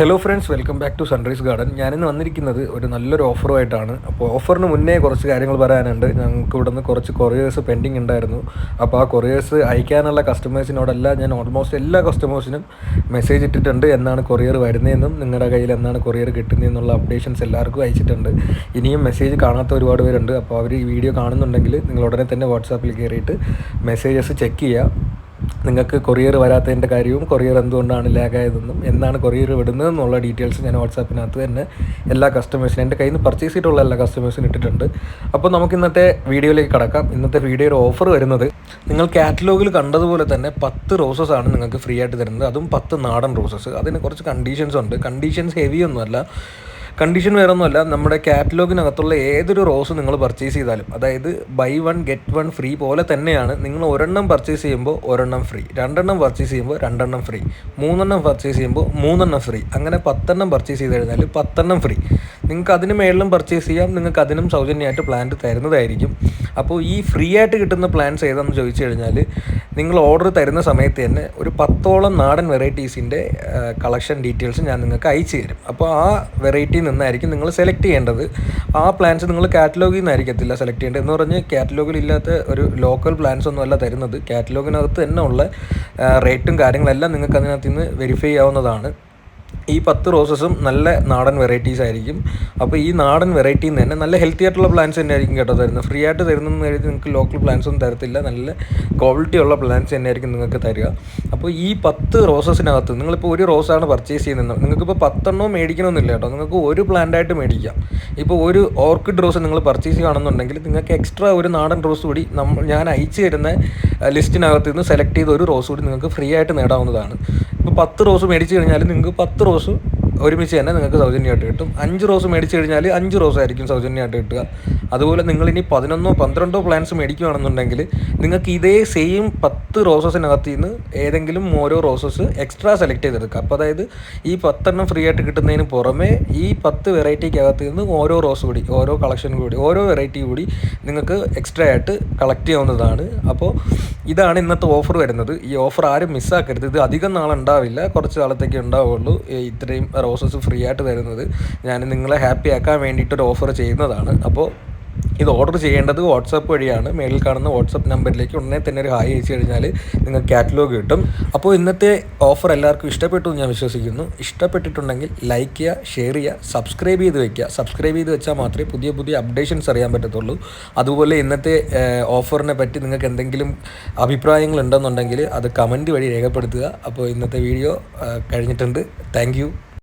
Hello friends welcome back to sunrise garden ഞാനിന്ന് വന്നിരിക്കുന്നത് ഒരു നല്ലൊരു ഓഫറുമായിട്ടാണ് അപ്പോൾ ഓഫറിന് മുന്നേ കുറച്ച് കാര്യങ്ങൾ പറയാനുണ്ട്. ഞങ്ങൾക്ക് ഇവിടുന്ന് കുറച്ച് കൊറിയേഴ്സ് പെൻഡിങ് ഉണ്ടായിരുന്നു. അപ്പോൾ ആ കൊറിയേഴ്സ് അയക്കാനുള്ള കസ്റ്റമേഴ്സിനോടെല്ലാം ഞാൻ ഓൾമോസ്റ്റ് എല്ലാ കസ്റ്റമേഴ്സിനും മെസ്സേജ് ഇട്ടിട്ടുണ്ട് എന്നാണ് കൊറിയർ വരുന്നതെന്നും നിങ്ങളുടെ കയ്യിൽ എന്നാണ് കൊറിയർ കിട്ടുന്നതെന്നുള്ള അപ്ഡേഷൻസ് എല്ലാവർക്കും അയച്ചിട്ടുണ്ട്. ഇനിയും മെസ്സേജ് കാണാത്ത ഒരുപാട് പേരുണ്ട്. അപ്പോൾ അവർ ഈ വീഡിയോ കാണുന്നുണ്ടെങ്കിൽ നിങ്ങൾ ഉടനെ തന്നെ വാട്സാപ്പിൽ കയറിയിട്ട് മെസ്സേജസ് ചെക്ക് ചെയ്യുക. നിങ്ങൾക്ക് കൊറിയർ വരാത്തതിന്റെ കാര്യവും കൊറിയർ എന്തുകൊണ്ടാണ് ലാഗായതെന്നും എന്നാണ് കൊറിയർ വിടുന്നതെന്നുള്ള ഡീറ്റെയിൽസ് ഞാൻ വാട്സാപ്പിനകത്ത് തന്നെ എല്ലാ കസ്റ്റമേഴ്സിനും എന്റെ കയ്യിൽ നിന്ന് പർച്ചേസ് ചെയ്തിട്ടുള്ള എല്ലാ കസ്റ്റമേഴ്സിനും ഇട്ടിട്ടുണ്ട്. അപ്പോൾ നമുക്ക് ഇന്നത്തെ വീഡിയോയിലേക്ക് കടക്കാം. ഇന്നത്തെ വീഡിയോയുടെ ഓഫർ വരുന്നത് നിങ്ങൾ കാറ്റലോഗിൽ കണ്ടതുപോലെ തന്നെ പത്ത് റോസസ് ആണ് നിങ്ങൾക്ക് ഫ്രീ ആയിട്ട് തരുന്നത്. അതും പത്ത് നാടൻ റോസസ്. അതിന് കുറച്ച് കണ്ടീഷൻസ് ഉണ്ട്. കണ്ടീഷൻസ് ഹെവി ഒന്നുമല്ല. കണ്ടീഷൻ വേറെ ഒന്നുമല്ല നമ്മുടെ കാറ്റലോഗിനകത്തുള്ള ഏതൊരു റോസ് നിങ്ങൾ പർച്ചേസ് ചെയ്താലും അതായത് buy one get one free പോലെ തന്നെയാണ് നിങ്ങൾ ഒരെണ്ണം പർച്ചേസ് ചെയ്യുമ്പോൾ ഒരെണ്ണം ഫ്രീ രണ്ടെണ്ണം പർച്ചേസ് ചെയ്യുമ്പോൾ രണ്ടെണ്ണം ഫ്രീ മൂന്നെണ്ണം പർച്ചേസ് ചെയ്യുമ്പോൾ മൂന്നെണ്ണം ഫ്രീ അങ്ങനെ പത്തെണ്ണം പർച്ചേസ് ചെയ്ത് കഴിഞ്ഞാൽ പത്തെണ്ണം ഫ്രീ നിങ്ങൾക്ക് അതിന് മേളിലും പർച്ചേസ് ചെയ്യാം. നിങ്ങൾക്ക് അതിനും സൗജന്യമായിട്ട് പ്ലാന്റ് തരുന്നതായിരിക്കും. അപ്പോൾ ഈ ഫ്രീ ആയിട്ട് കിട്ടുന്ന പ്ലാന്റ്സ് ഏതാണെന്ന് ചോദിച്ചു കഴിഞ്ഞാൽ നിങ്ങൾ ഓർഡർ തരുന്ന സമയത്ത് തന്നെ ഒരു പത്തോളം നാടൻ വെറൈറ്റീസിന്റെ കളക്ഷൻ ഡീറ്റെയിൽസ് ഞാൻ നിങ്ങൾക്ക് അയച്ചു തരും. അപ്പോൾ ആ വെറൈറ്റിയിൽ നിന്നായിരിക്കും നിങ്ങൾ സെലക്ട് ചെയ്യേണ്ടത്. ആ പ്ലാൻസ് നിങ്ങൾ കാറ്റലോഗിൽ നിന്നായിരിക്കത്തില്ല സെലക്ട് ചെയ്യേണ്ടത്. എന്ന് പറഞ്ഞ് കാറ്റലോഗിൽ ഇല്ലാത്ത ഒരു ലോക്കൽ പ്ലാൻസ് ഒന്നും അല്ല തരുന്നത്. കാറ്റലോഗിനകത്ത് തന്നെ ഉള്ള റേറ്റും കാര്യങ്ങളെല്ലാം നിങ്ങൾക്ക് അതിനകത്ത് നിന്ന് വെരിഫൈ ചെയ്യാവുന്നതാണ്. ഈ പത്ത് റോസസും നല്ല നാടൻ വെറൈറ്റീസ് ആയിരിക്കും. അപ്പോൾ ഈ നാടൻ വെറൈറ്റിയിൽ നിന്ന് തന്നെ നല്ല ഹെൽത്തി ആയിട്ടുള്ള പ്ലാന്റ്സ് തന്നെ ആയിരിക്കും കേട്ടോ തരുന്നത്. ഫ്രീ ആയിട്ട് തരുന്നതെന്ന് കരുതി നിങ്ങൾക്ക് ലോക്കൽ പ്ലാന്റ്സ് ഒന്നും തരത്തില്ല. നല്ല ക്വാളിറ്റി ഉള്ള പ്ലാന്റ്സ് തന്നെ ആയിരിക്കും നിങ്ങൾക്ക് തരിക. അപ്പോൾ ഈ പത്ത് റോസസിനകത്ത് നിങ്ങളിപ്പോൾ ഒരു റോസാണ് പർച്ചേസ് ചെയ്യുന്നത്. നിങ്ങൾക്കിപ്പോൾ പത്തെണ്ണവും മേടിക്കണമെന്നില്ല കേട്ടോ. നിങ്ങൾക്ക് ഒരു പ്ലാന്റായിട്ട് മേടിക്കാം. ഇപ്പോൾ ഒരു ഓർക്കിഡ് റോസ് നിങ്ങൾ പർച്ചേസ് ചെയ്യുകയാണെന്നുണ്ടെങ്കിൽ നിങ്ങൾക്ക് എക്സ്ട്രാ ഒരു നാടൻ റോസ് കൂടി നമ്മൾ ഞാൻ അയച്ചു തരുന്ന ലിസ്റ്റിനകത്ത് നിന്ന് സെലക്ട് ചെയ്ത ഒരു റോസ് കൂടി നിങ്ങൾക്ക് ഫ്രീ ആയിട്ട് നേടാവുന്നതാണ്. ഇപ്പോൾ പത്ത് റോസ് മേടിച്ച് കഴിഞ്ഞാൽ നിങ്ങൾക്ക് പത്ത് റോസ് ഒരുമിച്ച് തന്നെ നിങ്ങൾക്ക് സൗജന്യമായിട്ട് കിട്ടും. അഞ്ച് റോസ് മേടിച്ച് കഴിഞ്ഞാൽ അഞ്ച് റോസ് ആയിരിക്കും സൗജന്യമായിട്ട് കിട്ടുക. അതുപോലെ നിങ്ങൾ ഇനി പതിനൊന്നോ പന്ത്രണ്ടോ പ്ലാന്റ്സ് മേടിക്കുകയാണെന്നുണ്ടെങ്കിൽ നിങ്ങൾക്ക് ഇതേ സെയിം പത്ത് റോസസിനകത്ത് നിന്ന് ഏതെങ്കിലും ഓരോ റോസസ് എക്സ്ട്രാ സെലക്ട് ചെയ്തെടുക്കുക. അപ്പോൾ അതായത് ഈ പത്തെണ്ണം ഫ്രീ ആയിട്ട് കിട്ടുന്നതിന് പുറമേ ഈ പത്ത് വെറൈറ്റിക്കകത്ത് നിന്ന് ഓരോ റോസ് കൂടി ഓരോ കളക്ഷൻ കൂടി ഓരോ വെറൈറ്റി കൂടി നിങ്ങൾക്ക് എക്സ്ട്രാ ആയിട്ട് കളക്ട് ചെയ്യാവുന്നതാണ്. അപ്പോൾ ഇതാണ് ഇന്നത്തെ ഓഫർ വരുന്നത്. ഈ ഓഫർ ആരും മിസ്സാക്കരുത് ഇത് അധികം നാളുണ്ടാവില്ല. കുറച്ച് നാളത്തേക്ക് ഉണ്ടാവുള്ളൂ. ഇത്രയും റോസസ് ഫ്രീ ആയിട്ട് തരുന്നത് ഞാൻ നിങ്ങളെ ഹാപ്പി ആക്കാൻ വേണ്ടിയിട്ടൊരു ഓഫർ ചെയ്യുന്നതാണ്. അപ്പോൾ ഇത് ഓർഡർ ചെയ്യേണ്ടത് വാട്സപ്പ് വഴിയാണ്. മേളിൽ കാണുന്ന വാട്സപ്പ് നമ്പറിലേക്ക് ഉടനെ തന്നെ ഒരു ഹായ് അയച്ചു കഴിഞ്ഞാൽ നിങ്ങൾക്ക് കാറ്റലോഗ് കിട്ടും. അപ്പോൾ ഇന്നത്തെ ഓഫർ എല്ലാവർക്കും ഇഷ്ടപ്പെട്ടു എന്ന് ഞാൻ വിശ്വസിക്കുന്നു. ഇഷ്ടപ്പെട്ടിട്ടുണ്ടെങ്കിൽ ലൈക്ക് ചെയ്യുക ഷെയർ ചെയ്യുക സബ്സ്ക്രൈബ് ചെയ്ത് വെക്കുക. സബ്സ്ക്രൈബ് ചെയ്ത് വെച്ചാൽ മാത്രമേ പുതിയ പുതിയ അപ്ഡേഷൻസ് അറിയാൻ പറ്റത്തുള്ളൂ. അതുപോലെ ഇന്നത്തെ ഓഫറിനെ പറ്റി നിങ്ങൾക്ക് എന്തെങ്കിലും അഭിപ്രായങ്ങൾ ഉണ്ടെന്നുണ്ടെങ്കിൽ അത് കമന്റ് വഴി രേഖപ്പെടുത്തുക. അപ്പോൾ ഇന്നത്തെ വീഡിയോ കഴിഞ്ഞിട്ടുണ്ട്. താങ്ക്